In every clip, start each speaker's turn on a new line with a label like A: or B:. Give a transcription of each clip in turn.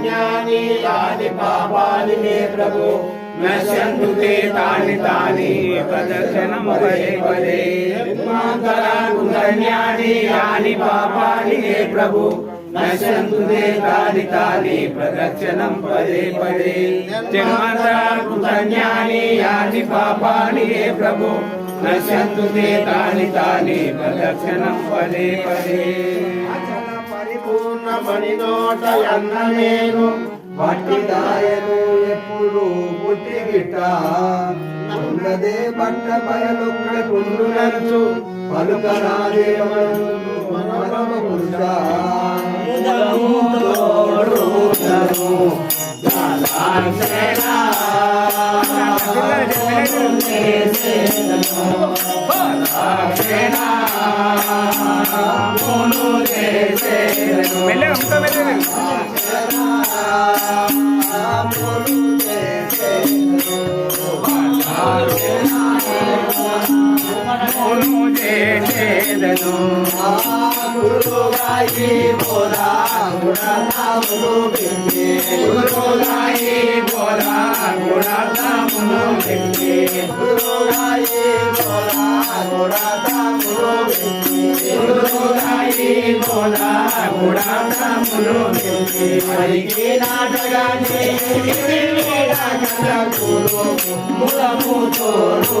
A: पुण्यानि यानि पापानि मे तानि तानि पदे। पुण्यानि यानि पापानि मे प्रभु। न शन्नुते तानि तानि प्रदक्षिणं पदे। पदे जन्मान्तराकुतन्यानि यानि पापानि हे प्रभो। न ते तानि तानि पदे पदे।
B: అచల పరిపూర్ణ మణినోట అన్నమేను. మట్టి దాయను ఎప్పుడు పుట్టి గిట్ట ఉన్నదే బట్ట బయలుక్క కుండునచ్చు పలుకరాదే మనమ
A: మౌను చేసేదను
B: గురుగాయి బోధా గుణనాములు బింది
A: గురుగాయి బోధా గుణాతమును వింది
B: గురుగాయి బోధా గుణనాములు బింది
A: గురుగాయి బోధా గుణాతమును వింది
B: హరికి నాటగానే గురు మూలము తోడు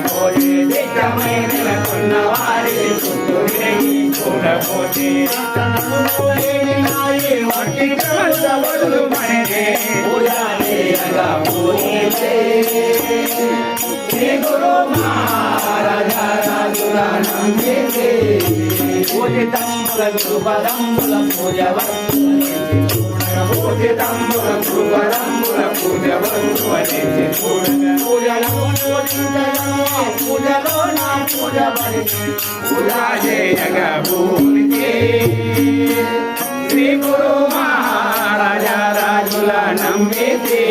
A: చూడబోయే ఇష్టమైన కొన్న వారి. చుట్టూ తిరిగి చూడబోతే వట్టి కవచవలు మనే పూజాలే అగా పూజే. గురు మహారాజా నమ్మితే పూజితంబుల పూజ పూజితంబుల పూజ వరువనేసి పూజలో నా పూజ పూజా చేయగా శ్రీ గురు మహారాజా రాజుల నమ్మితే.